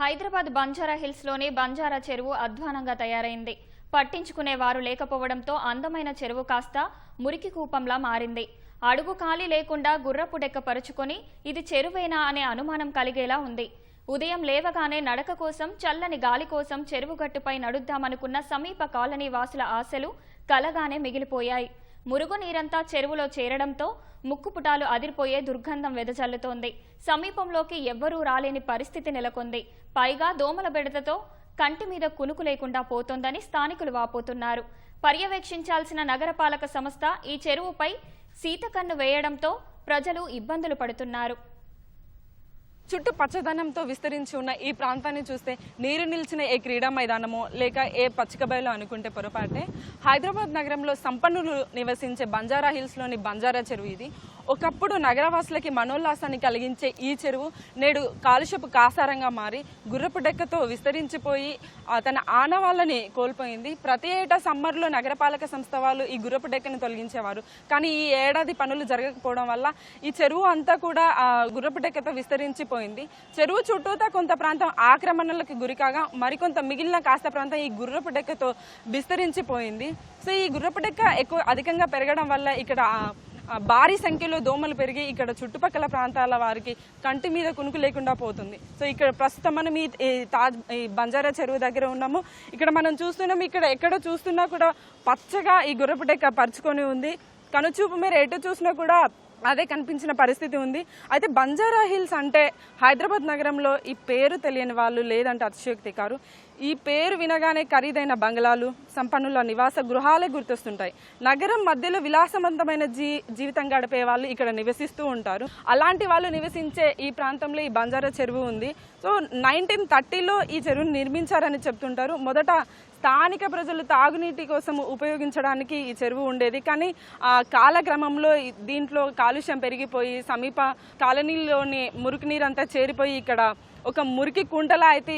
హైదరాబాద్ బంజారా హిల్స్లోని బంజారా చెరువు అధ్వానంగా తయారైంది. పట్టించుకునే వారు లేకపోవడంతో అందమైన చెరువు కాస్త మురికి కూపంలా మారింది. అడుగు ఖాళీ లేకుండా గుర్రపు డెక్క పరుచుకొని ఇది చెరువేనా అనే అనుమానం కలిగేలా ఉంది. ఉదయం లేవగానే నడక కోసం చల్లని గాలి కోసం చెరువు గట్టుపై నడుద్దామనుకున్న సమీప కాలనీ వాసుల ఆశలు కలగానే మిగిలిపోయాయి. మురుగు నీరంతా చెరువులో చేరడంతో ముక్కుపుటాలు అదిరిపోయే దుర్గంధం వెదజల్లుతోంది. సమీపంలోకి ఎవ్వరూ రాలేని పరిస్థితి నెలకొంది. పైగా దోమల బెడతతో కంటి మీద కునుకు లేకుండా పోతోందని స్థానికులు వాపోతున్నారు. పర్యవేక్షించాల్సిన నగరపాలక సంస్థ ఈ చెరువుపై సీతకన్ను వేయడంతో ప్రజలు ఇబ్బందులు పడుతున్నారు. చుట్టూ పచ్చదనంతో విస్తరించి ఉన్న ఈ ప్రాంతాన్ని చూస్తే నీరు నిలిచిన ఏ క్రీడా మైదానమో లేక ఏ పచ్చిక బయలు అనుకుంటే పొరపాటే. హైదరాబాద్ నగరంలో సంపన్నులు నివసించే బంజారా హిల్స్లోని బంజారా చెరువు ఇది. ఒకప్పుడు నగరవాసులకి మనోల్లాసాన్ని కలిగించే ఈ చెరువు నేడు కాలుష్యపు కాసారంగా మారి గుర్రపు డెక్కతో విస్తరించిపోయి తన ఆనవాళ్ళని కోల్పోయింది. ప్రతి ఏటా సమ్మర్లో నగరపాలక సంస్థ వాళ్ళు ఈ గుర్రపు డెక్కని తొలగించేవారు. కానీ ఈ ఏడాది పనులు జరగకపోవడం వల్ల ఈ చెరువు అంతా కూడా గుర్రపు డెక్కతో విస్తరించిపోయింది. చెరువు చుట్టూతా కొంత ప్రాంతం ఆక్రమణలకు గురికాగా మరికొంత మిగిలిన కాస్త ప్రాంతం ఈ గుర్రపు డెక్కతో విస్తరించిపోయింది. సో ఈ గుర్రపు డెక్క ఎక్కువ అధికంగా పెరగడం వల్ల ఇక్కడ భారీ సంఖ్యలో దోమలు పెరిగి ఇక్కడ చుట్టుపక్కల ప్రాంతాల వారికి కంటి మీద కునుకు లేకుండా పోతుంది. సో ఇక్కడ ప్రస్తుతం మనం ఈ ఈ తాజ్ ఈ బంజారా చెరువు దగ్గర ఉన్నాము. ఇక్కడ మనం చూస్తున్నాం ఇక్కడ ఎక్కడ చూస్తున్నా కూడా పచ్చగా ఈ గుర్రపు డెక్క పరుచుకొని ఉంది. కనుచూపు మీరు ఎటు చూసినా కూడా అదే కనిపించిన పరిస్థితి ఉంది. అయితే బంజారా హిల్స్ అంటే హైదరాబాద్ నగరంలో ఈ పేరు తెలియని వాళ్ళు లేదంటే అతిశయోక్తి కారు. ఈ పేరు వినగానే ఖరీదైన బంగ్లాలు సంపన్నుల నివాస గృహాలే గుర్తొస్తుంటాయి. నగరం మధ్యలో విలాసవంతమైన జీ జీవితం గడిపే వాళ్ళు ఇక్కడ నివసిస్తూ ఉంటారు. అలాంటి వాళ్ళు నివసించే ఈ ప్రాంతంలో ఈ బంజారా చెరువు ఉంది. సో నైన్టీన్ థర్టీలో ఈ చెరువును నిర్మించారని చెప్తుంటారు. మొదట స్థానిక ప్రజలు తాగునీటి కోసం ఉపయోగించడానికి ఈ చెరువు ఉండేది. కానీ ఆ కాలక్రమంలో దీంట్లో కాలుష్యం పెరిగిపోయి సమీప కాలనీలోని మురికి నీరంతా చేరిపోయి ఇక్కడ ఒక మురికి కుంటలా అయితే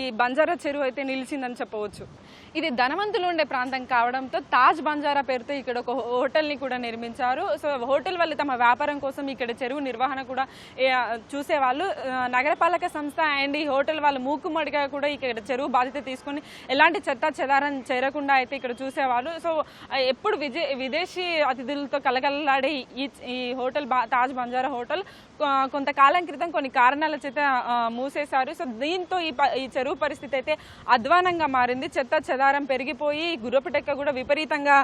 ఈ బంజారా చెరువు అయితే నిలిచిందని చెప్పవచ్చు. ఇది ధనవంతులు ఉండే ప్రాంతం కావడంతో తాజ్ బంజారా పేరుతో ఇక్కడ ఒక హోటల్ని కూడా నిర్మించారు. సో హోటల్ వాళ్ళు తమ వ్యాపారం కోసం ఇక్కడ చెరువు నిర్వహణ కూడా చూసేవాళ్ళు. నగరపాలక సంస్థ అండ్ ఈ హోటల్ వాళ్ళు మూకుమ్మడిగా కూడా ఇక్కడ చెరువు బాధ్యత తీసుకొని ఎలాంటి చెత్త చెదారం చేరకుండా అయితే ఇక్కడ చూసేవాళ్ళు. సో ఎప్పుడు విజే విదేశీ అతిథులతో కలగలలాడే ఈ ఈ హోటల్ బా తాజ్ బంజారా హోటల్ కొంతకాలం క్రితం కొన్ని కారణాల చేత మూసేశారు. సో దీంతో ఈ ప- ఈ చెరువు పరిస్థితి అయితే అధ్వానంగా మారింది. చెత్త చెదారం పెరిగిపోయి గుర్రపుటెక్క కూడా విపరీతంగా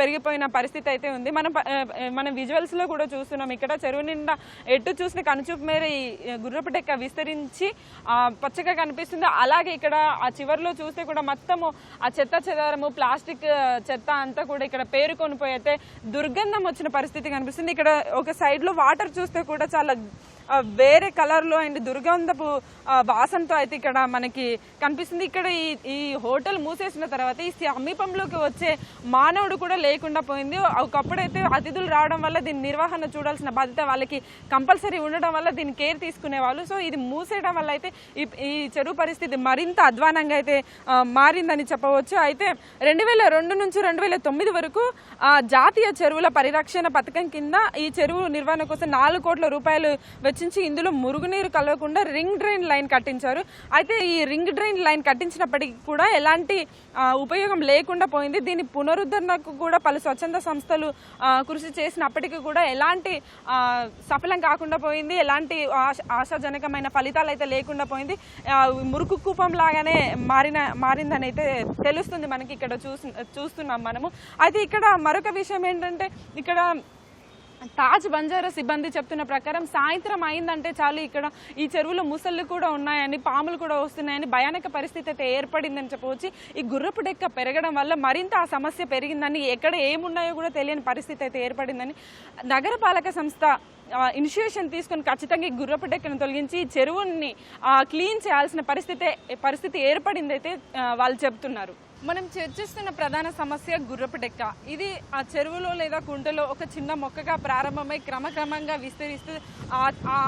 పెరిగిపోయిన పరిస్థితి అయితే ఉంది. మనం మనం విజువల్స్లో కూడా చూస్తున్నాం. ఇక్కడ చెరువు నిండా ఎటు చూసిన కనుచూపు మేర ఈ గుర్రపుటెక్క విస్తరించి పచ్చగా కనిపిస్తుంది. అలాగే ఇక్కడ ఆ చివర్లో చూస్తే కూడా మొత్తము ఆ చెత్త చెదారము ప్లాస్టిక్ చెత్త అంతా కూడా ఇక్కడ పేరుకొని పోయి అయితే దుర్గంధం వచ్చిన పరిస్థితి కనిపిస్తుంది. ఇక్కడ ఒక సైడ్లో వాటర్ చూస్తే కూడా చాలా వేరే కలర్లో అండ్ దుర్గంధపు వాసనతో అయితే ఇక్కడ మనకి కనిపిస్తుంది. ఇక్కడ ఈ ఈ హోటల్ మూసేసిన తర్వాత ఈ సమీపంలోకి వచ్చే మానవుడు కూడా లేకుండా పోయింది. ఒకప్పుడైతే అతిథులు రావడం వల్ల దీని నిర్వహణ చూడాల్సిన బాధ్యత వాళ్ళకి కంపల్సరీ ఉండడం వల్ల దీని కేర్ తీసుకునేవాళ్ళు సో ఇది మూసేయడం వల్ల అయితే ఈ ఈ చెరువు పరిస్థితి మరింత అధ్వానంగా అయితే మారిందని చెప్పవచ్చు. అయితే రెండు వేల రెండు నుంచి రెండు వేల తొమ్మిది వరకు జాతీయ చెరువుల పరిరక్షణ పథకం కింద ఈ చెరువు నిర్వహణ కోసం నాలుగు కోట్ల రూపాయలు వెచ్చించి ఇందులో మురుగునీరు కలవకుండా రింగ్ డ్రైన్ లైన్ కట్టించారు. అయితే ఈ రింగ్ డ్రైన్ లైన్ కట్టించినప్పటికీ కూడా ఎలాంటి ఉపయోగం లేకుండా పోయింది. దీని పునరుద్ధరణకు కూడా పలు స్వచ్ఛంద సంస్థలు కృషి చేసినప్పటికీ కూడా ఎలాంటి సఫలం కాకుండా పోయింది. ఎలాంటి ఆశ- ఆశాజనకమైన ఫలితాలు అయితే లేకుండా పోయింది. మురుకు కూపం లాగానే మారిన మారిందని అయితే తెలుస్తుంది మనకి ఇక్కడ చూస్తున్నాం మనము. అయితే ఇక్కడ మరొక విషయం ఏంటంటే ఇక్కడ తాజ్ బంజారా సిబ్బంది చెప్తున్న ప్రకారం సాయంత్రం అయిందంటే చాలు ఇక్కడ ఈ చెరువులో ముసళ్ళు కూడా ఉన్నాయని పాములు కూడా వస్తున్నాయని భయానక పరిస్థితి అయితే ఏర్పడిందని చెప్పవచ్చు. ఈ గుర్రపు డెక్క పెరగడం వల్ల మరింత ఆ సమస్య పెరిగిందని ఎక్కడ ఏమున్నాయో కూడా తెలియని పరిస్థితి అయితే ఏర్పడిందని నగరపాలక సంస్థ ఇనిషియేషన్ తీసుకొని ఖచ్చితంగా ఈ గుర్రపు డెక్కను తొలగించి ఈ చెరువుని క్లీన్ చేయాల్సిన పరిస్థితి పరిస్థితి ఏర్పడిందైతే వాళ్ళు చెప్తున్నారు మనం చర్చిస్తున్న ప్రధాన సమస్య గుర్రపు డెక్క. ఇది ఆ చెరువులో లేదా కుంటలో ఒక చిన్న మొక్కగా ప్రారంభమై క్రమక్రమంగా విస్తరిస్తూ ఆ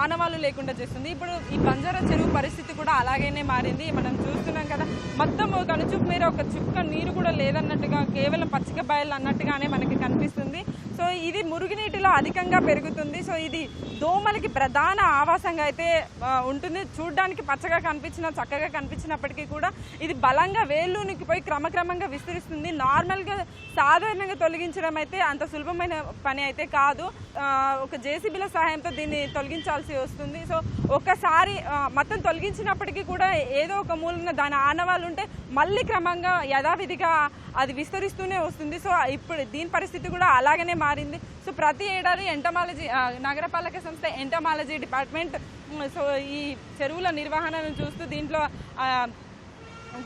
ఆనవాళ్ళు లేకుండా చేస్తుంది. ఇప్పుడు ఈ బంజారా చెరువు పరిస్థితి కూడా అలాగనే మారింది. మనం చూస్తున్నాం కదా మొత్తం ఒక కనుచూపు మీద ఒక చుక్క నీరు కూడా లేదన్నట్టుగా కేవలం పచ్చిక బయలు అన్నట్టుగానే మనకి కనిపిస్తుంది. సో ఇది మురుగునీటిలో అధికంగా పెరుగుతుంది. సో ఇది దోమలకి ప్రధాన ఆవాసంగా అయితే ఉంటుంది. చూడడానికి పచ్చగా కనిపించిన చక్కగా కనిపించినప్పటికీ కూడా ఇది బలంగా వేళ్ళూనికి పోయి క్రమక్రమంగా విస్తరిస్తుంది. నార్మల్గా సాధారణంగా తొలగించడం అయితే అంత సులభమైన పని అయితే కాదు. ఒక జేసీబీల సహాయంతో దీన్ని తొలగించాల్సి వస్తుంది. సో ఒక్కసారి మొత్తం తొలగించినప్పటికీ కూడా ఏదో ఒక మూలన దాని ఆనవాళ్ళు ఉంటే మళ్ళీ క్రమంగా యథావిధిగా అది విస్తరిస్తూనే వస్తుంది. సో ఇప్పుడు దీని పరిస్థితి కూడా అలాగనే మారింది. సో ప్రతి ఏడాది ఎంటమాలజీ నగరపాలక సంస్థ ఎంటమాలజీ డిపార్ట్మెంట్ సో ఈ చెరువుల నిర్వహణను చూస్తూ దీంట్లో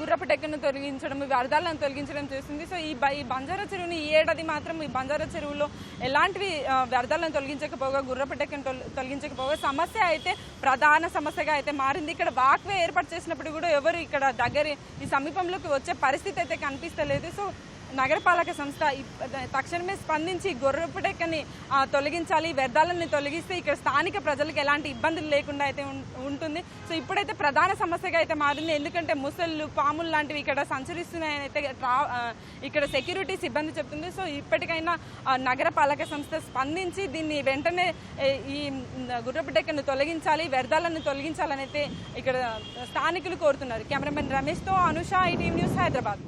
గుర్రపు టెక్కను తొలగించడం వ్యర్థాలను తొలగించడం చేస్తుంది. సో ఈ ఈ బంజారా చెరువుని ఈ ఏడాది మాత్రం ఈ బంజారా చెరువులో ఎలాంటివి వ్యర్థాలను తొలగించకపోగా గుర్రపు టెక్కను తొలగించకపోగా సమస్య అయితే ప్రధాన సమస్యగా అయితే మారింది. ఇక్కడ వాక్వే ఏర్పాటు చేసినప్పుడు కూడా ఎవరు ఇక్కడ దగ్గర ఈ సమీపంలోకి వచ్చే పరిస్థితి అయితే కనిపిస్తలేదు. సో నగరపాలక సంస్థ తక్షణమే స్పందించి గొర్రెపుటెక్కని తొలగించాలి వ్యర్థాలను తొలగిస్తే ఇక్కడ స్థానిక ప్రజలకు ఎలాంటి ఇబ్బందులు లేకుండా అయితే ఉంటుంది. సో ఇప్పుడైతే ప్రధాన సమస్యగా అయితే మారింది. ఎందుకంటే ముసళ్ళు పాములు లాంటివి ఇక్కడ సంచరిస్తున్నాయని అయితే ట్రా ఇక్కడ సెక్యూరిటీ సిబ్బంది చెప్తుంది. సో ఇప్పటికైనా నగరపాలక సంస్థ స్పందించి దీన్ని వెంటనే ఈ గుర్రపుటెక్కను తొలగించాలి వ్యర్థాలను తొలగించాలని అయితే ఇక్కడ స్థానికులు కోరుతున్నారు. కెమెరామెన్ రమేష్తో అనుష ఈటీవీ న్యూస్ హైదరాబాద్.